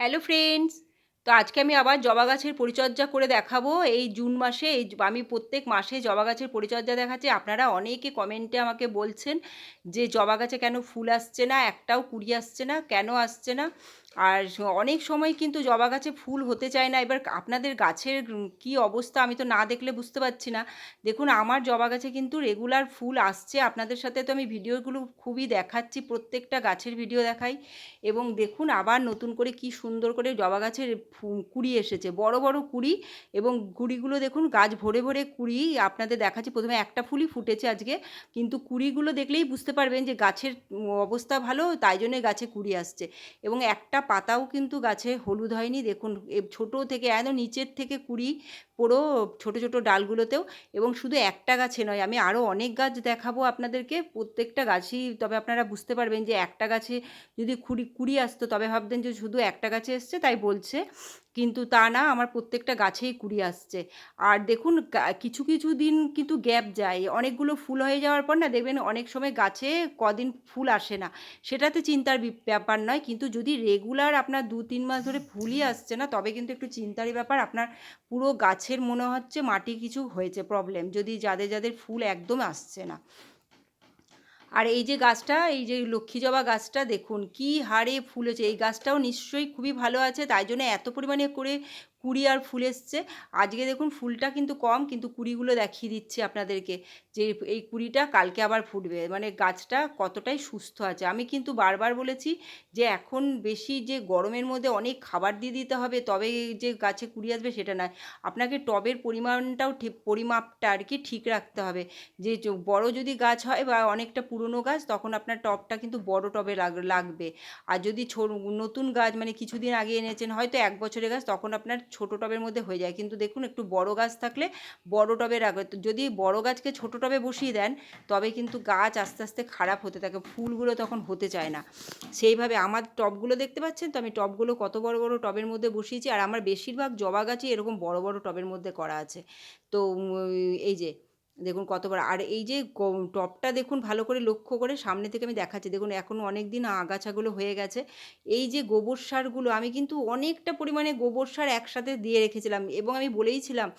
Hello friends তো আজকে আমি আবার জবা গাছের পরিচর্যা করে দেখাবো। এই জুন মাসে, এই আমি প্রত্যেক মাসে জবা গাছের পরিচর্যা দেখাচ্ছি। আপনারা অনেকে কমেন্টে আমাকে বলছেন যে, জবা গাছে কেন ফুল আসছে না? একটাও কুড়ি আসছে না? কেন আসছে না? আর অনেক সময় কিন্তু জবা গাছে ফুল হতে চায় না। এবার আপনাদের গাছের কি অবস্থা আমি তো না দেখলে বুঝতে পারছি না। দেখুন, আমার জবা গাছে কিন্তু রেগুলার ফুল আসছে। আপনাদের সাথে তো আমি ভিডিওগুলো খুবই দেখাচ্ছি, প্রত্যেকটা গাছের ভিডিও দেখাই। এবং দেখুন, আবার নতুন করে কি সুন্দর করে জবা গাছের কুড়ি এসেছে, বড় বড় কুড়ি এবং কুড়িগুলো দেখুন গাছ ভরে ভরে কুড়ি আপনাদের দেখাচ্ছি, প্রথমে একটা ফুলই ফুটেছে আজকে, কিন্তু কুড়িগুলো দেখলেই বুঝতে পারবেন যে গাছের অবস্থা ভালো, তাই জন্যে গাছে কুড়ি আসছে এবং একটা পাতাও কিন্তু গাছে হলুদ হয়নি, দেখুন ছোট থেকে একদম নিচের থেকে কুড়ি পুরো ছোট ছোট ডালগুলোতেও এবং শুধু একটা গাছে নয়, আমি আরও অনেক গাছ দেখাবো আপনাদেরকে, প্রত্যেকটা গাছই, তবে আপনারা বুঝতে পারবেন যে একটা গাছে যদি কুড়ি কুড়ি আসতো, তবে ভাবতেন যে শুধু একটা গাছে এসছে, তাই বলছে। কিন্তু তা না আমার প্রত্যেকটা গাছেই কুড়ি আসছে। আর দেখুন কিছু কিছু দিন কিন্তু গ্যাপ যায়। অনেকগুলো ফুল হয়ে যাওয়ার পর না দেখবেন অনেক সময় গাছে কদিন ফুল আসে না। সেটাতে চিন্তার ব্যাপার নয়। কিন্তু যদি রেগুলার আপনার দু, তিন মাস ধরে ফুলই আসছে না, তবে কিন্তু একটু চিন্তারই ব্যাপার। আপনার পুরো গাছের মনে হচ্ছে মাটি কিছু হয়েছে প্রবলেম যদি যাদের যাদের ফুল একদম আসছে না। আর এই যে গাছটা, এই যে লক্ষ্মী জবা গাছটা দেখুন, কি হারে ফুলেছে এই গাছটাও নিশ্চয়ই খুবই ভালো আছে, তাই জন্য এত পরিমাণে করে কুড়ি আর ফুল এসছে। আজকে দেখুন ফুলটা কিন্তু কম, কিন্তু কুড়িগুলো দেখিয়ে দিচ্ছি আপনাদেরকে যে এই কুড়িটা কালকে আবার ফুটবে। মানে গাছটা কতটাই সুস্থ আছে। আমি কিন্তু বারবার বলেছি যে এখন বেশি যে গরমের মধ্যে অনেক খাবার দিয়ে দিতে হবে, তবে যে গাছে কুড়ি আসবে সেটা নয়। আপনাকে টবের পরিমাণটাও পরিমাপটা আর কি ঠিক রাখতে হবে। যে বড় যদি গাছ হয় বা অনেকটা পুরনো গাছ, তখন আপনার টবটা কিন্তু বড় টবে লাগবে। আর যদি নতুন গাছ মানে কিছুদিন আগে এনেছেন, হয়তো এক বছরের গাছ, তখন আপনার ছোটো টবের মধ্যে হয়ে যায়। কিন্তু দেখুন, একটু বড় গাছ থাকলে বড় টবে রাখবে যদি বড় গাছকে ছোটো টবে বসিয়ে দেন, তবে কিন্তু গাছ আস্তে আস্তে খারাপ হতে থাকে, ফুলগুলো তখন হতে চায় না। সেইভাবে আমার টবগুলো দেখতে পাচ্ছেন তো? আমি টবগুলো কত বড় বড় টবের মধ্যে বসিয়েছি, আর আমার বেশিরভাগ জবা গাছই এরকম বড় বড় টবের মধ্যে করা আছে। তো এই যে দেখুন কতবার। আর এই যে টপটা দেখুন ভালো করে লক্ষ্য করে সামনে থেকে আমি দেখাচ্ছি। দেখুন এখন অনেক দিন আগাছাগুলো হয়ে গেছে। এই যে গোবর সারগুলো আমি কিন্তু অনেকটা পরিমাণে গোবর সার একসাথে দিয়ে রেখেছিলাম এবং আমি বলেইছিলাম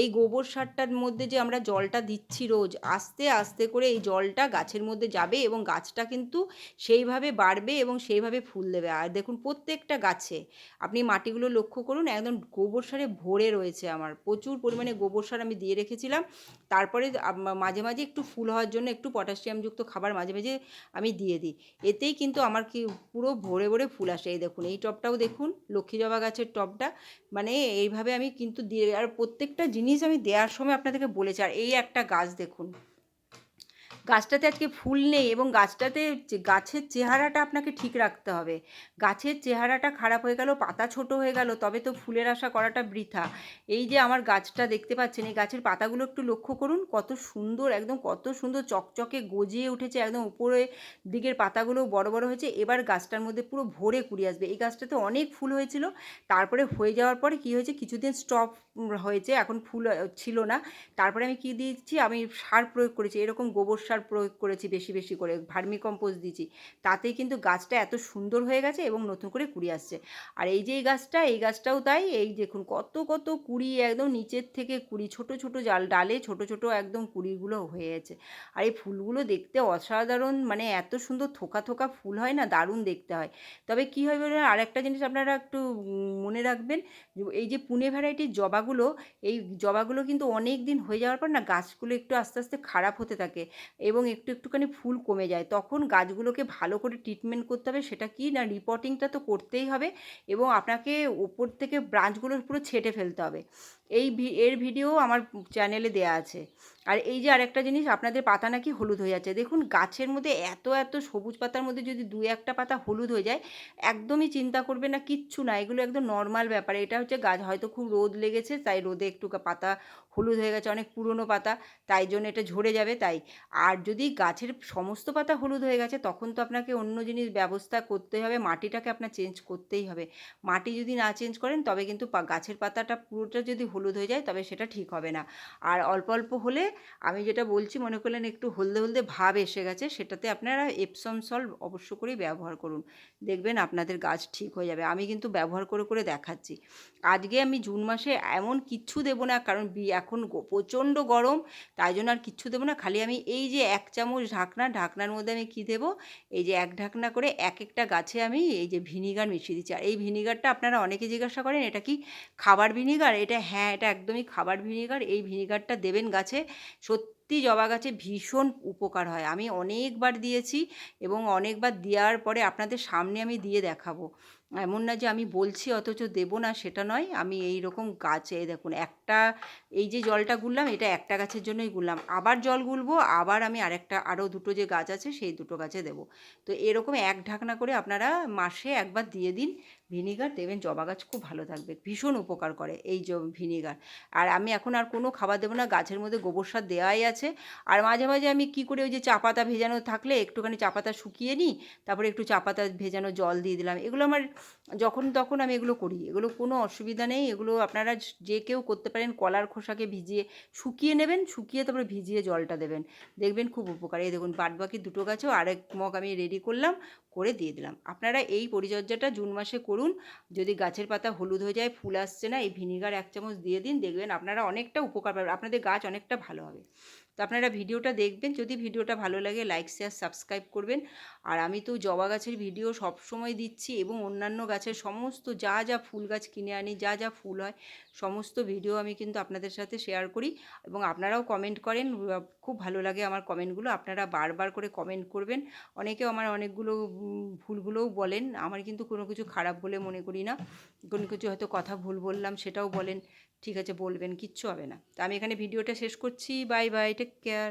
এই গোবর সারটার মধ্যে যে আমরা জলটা দিচ্ছি রোজ, আস্তে আস্তে করে এই জলটা গাছের মধ্যে যাবে এবং গাছটা কিন্তু সেইভাবে বাড়বে এবং সেইভাবে ফুল দেবে। আর দেখুন প্রত্যেকটা গাছে, আপনি মাটিগুলো লক্ষ্য করুন, একদম গোবর সারে ভরে রয়েছে আমার। প্রচুর পরিমাণে গোবর সার আমি দিয়ে রেখেছিলাম। তারপরে মাঝে মাঝে একটু ফুল হওয়ার জন্য একটু পটাশিয়ামযুক্ত খাবার মাঝে মাঝে আমি দিয়ে দিই। এতেই কিন্তু আমার কি পুরো ভরে ভরে ফুল আসে। এই দেখুন, এই টপটাও দেখুন, লক্ষ্মী জবা গাছের টপটা। মানে এইভাবে আমি কিন্তু দিয়ে, আর প্রত্যেকটা জিনিস আমি দেওয়ার সময় আপনাদেরকে বলেছি, আর এই একটা গাছ দেখুন। গাছটাতে আজকে ফুল নেই এবং গাছটাতে গাছের চেহারাটা আপনাকে ঠিক রাখতে হবে। গাছের চেহারাটা খারাপ হয়ে গেল, পাতা ছোট হয়ে গেল, তবে তো ফুলের আশা করাটা বৃথা। এই যে আমার গাছটা দেখতে পাচ্ছেন, এই গাছের পাতাগুলো একটু লক্ষ্য করুন, কত সুন্দর, একদম কত সুন্দর চকচকে গজিয়ে উঠেছে, একদম উপরে দিকের পাতাগুলো বড় বড় হয়েছে। এবার গাছটার মধ্যে পুরো ভরে কুড়ি আসবে। এই গাছটাতে অনেক ফুল হয়েছিল, তারপরে হয়ে যাওয়ার পরে কী হয়েছে, কিছুদিন স্টপ হয়েছে, এখন ফুল ছিল না। তারপরে আমি কী দিয়েছি, আমি সার প্রয়োগ করেছি, এরকম গোবর সার প্রয়োগ করেছি বেশি বেশি করে ভার্মি কম্পোস্ট দিয়েছি। তাতেই কিন্তু গাছটা এত সুন্দর হয়ে গেছে এবং নতুন করে কুড়ি আসছে। আর এই যে এই গাছটা, এই গাছটাও তাই, এই দেখুন কত কত কুড়ি একদম নিচের থেকে কুড়ি, ছোট ছোট জাল, ডালে ছোট ছোট একদম কুড়িগুলো হয়ে গেছে। আর এই ফুলগুলো দেখতে অসাধারণ মানে এত সুন্দর থোকা থোকা ফুল হয় না, দারুণ দেখতে হয়। তবে কী হয় বলে আর একটা জিনিস আপনারা একটু মনে রাখবেন এই যে পুনে ভ্যারাইটির জবাগুলো, এই জবাগুলো কিন্তু অনেক দিন হয়ে যাওয়ার পর না, গাছগুলো একটু আস্তে আস্তে খারাপ হতে থাকে। এবং একটু একটুখানি ফুল কমে যায়। তখন গাছগুলোকে ভালো করে ট্রিটমেন্ট করতে হবে, সেটা কি না রিপোর্টিংটা তো করতেই হবে এবং আপনাকে ওপর থেকে ব্রাঞ্চগুলো পুরো ছেটে ফেলতে হবে। এই এর ভিডিও আমার চ্যানেলে দেয়া আছে। আর এই যে আরেকটা জিনিস, আপনাদের পাতা নাকি হলুদ হয়ে যাচ্ছে। দেখুন, গাছের মধ্যে এত এত সবুজ পাতার মধ্যে যদি দু একটা পাতা হলুদ হয়ে যায়, একদমই চিন্তা করবে না, কিচ্ছু না। এগুলো একদম নর্মাল ব্যাপার। এটা হচ্ছে গাছ, হয়তো খুব রোদ লেগেছে, তাই রোদে একটু পাতা হলুদ হয়ে গেছে, অনেক পুরনো পাতা, তাই জন্য এটা ঝরে যাবে, তাই। আর যদি গাছের সমস্ত পাতা হলুদ হয়ে গেছে, তখন তো আপনাকে অন্য জিনিস ব্যবস্থা করতে হবে, মাটিটাকে আপনার চেঞ্জ করতেই হবে। মাটি যদি না চেঞ্জ করেন, তবে কিন্তু গাছের পাতাটা পুরোটা যদি হলুদ হয়ে যায়, তবে সেটা ঠিক হবে না। আর অল্প অল্প হলে আমি যেটা বলছি, মনে করলেন একটু হলদে হলদে ভাব এসে গেছে, সেটাতে আপনারা এপসম সল্ট অবশ্য করেই ব্যবহার করুন। দেখবেন আপনাদের গাছ ঠিক হয়ে যাবে। আমি কিন্তু ব্যবহার করে করে দেখাচ্ছি। আজকে আমি জুন মাসে এমন কিচ্ছু দেবো না, কারণ বি- এখন প্রচণ্ড গরম, তাই জন্য আর কিচ্ছু দেবো না। খালি আমি এই যে এক চামচ ঢাকনা, ঢাকনার মধ্যে আমি কী দেবো? এই যে এক ঢাকনা করে এক একটা গাছে আমি এই যে ভিনিগার মিশিয়ে দিচ্ছি। আর এই ভিনিগারটা আপনারা অনেকে জিজ্ঞাসা করেন, এটা কি খাবার ভিনিগার? এটা হ্যাঁ এটা একদমই খাবার ভিনিগার। এই ভিনিগারটা দেবেন গাছে, সত্যি জবা গাছে ভীষণ উপকার হয়। আমি অনেকবার দিয়েছি এবং অনেকবার দেওয়ার পরে আপনাদের সামনে আমি দিয়ে দেখাবো। এমন না যে আমি বলছি, অথচ দেবো না, সেটা নয়। আমি এই রকম গাছে দেখুন, একটা, এই যে জলটা গুললাম, এটা একটা গাছের জন্যই গুললাম। আবার জল গুলবো, আবার আমি আরেকটা, আরও দুটো যে গাছ আছে, সেই দুটো গাছে দেবো। তো এরকম এক ঢাকনা করে আপনারা মাসে একবার দিয়ে দিন। ভিনিগার দেবেন, জবা গাছ খুব ভালো থাকবে, ভীষণ উপকার করে এই ভিনিগার। আর আমি এখন আর কোনো খাবার দেবো না, গাছের মধ্যে গোবর সার দেওয়াই আছে। আর মাঝে মাঝে আমি কি করে, ওই যে চা পাতা ভেজানো থাকলে একটুখানি চা পাতা শুকিয়ে নিই, তারপরে একটু চা পাতা ভেজানো জল দিয়ে দিলাম। এগুলো আমার যখন তখন আমি এগুলো করি, এগুলো কোনো অসুবিধা নেই, এগুলো আপনারা যে কেউ করতে পারেন, কলার খোসাকে ভিজিয়ে শুকিয়ে নেবেন, শুকিয়ে তারপরে ভিজিয়ে জলটা দেবেন। দেখবেন খুব উপকার। এই দেখুন বাদ বাকি দুটো গাছেও আরেক মগ আমি রেডি করলাম, করে দিয়ে দিলাম। আপনারা এই পরিচর্যাটা জুন মাসে করুন। যদি গাছের পাতা হলুদ হয়ে যায়, ফুল আসছে না, এই ভিনিগার এক চামচ দিয়ে দিন, দেখবেন আপনারা অনেকটা উপকার পাবেন, আপনাদের গাছ অনেকটা ভালো হবে। তো আপনারা ভিডিওটা দেখবেন, যদি ভিডিওটা ভালো লাগে লাইক শেয়ার সাবস্ক্রাইব করবেন। আর আমি তো জবা গাছের ভিডিও সব সময় দিচ্ছি এবং অন্যান্য গাছের সমস্ত যা যা ফুল গাছ কিনে আনি, যা যা ফুল হয়, সমস্ত ভিডিও আমি কিন্তু আপনাদের সাথে শেয়ার করি। এবং আপনারাও কমেন্ট করেন খুব ভালো লাগে আমার কমেন্টগুলো আপনারা বারবার করে কমেন্ট করবেন। অনেকে আমার অনেকগুলো ভুলগুলোও বলেন। আমার কিন্তু কোনো কিছু খারাপ বলে মনে করি না। কোনো কিছু হয়তো কথা ভুল বললাম সেটাও বলেন। ঠিক আছে, বলবেন, কিচ্ছু হবে না। তো আমি এখানে ভিডিওটা শেষ করছি, বাই বাই টেক কেয়ার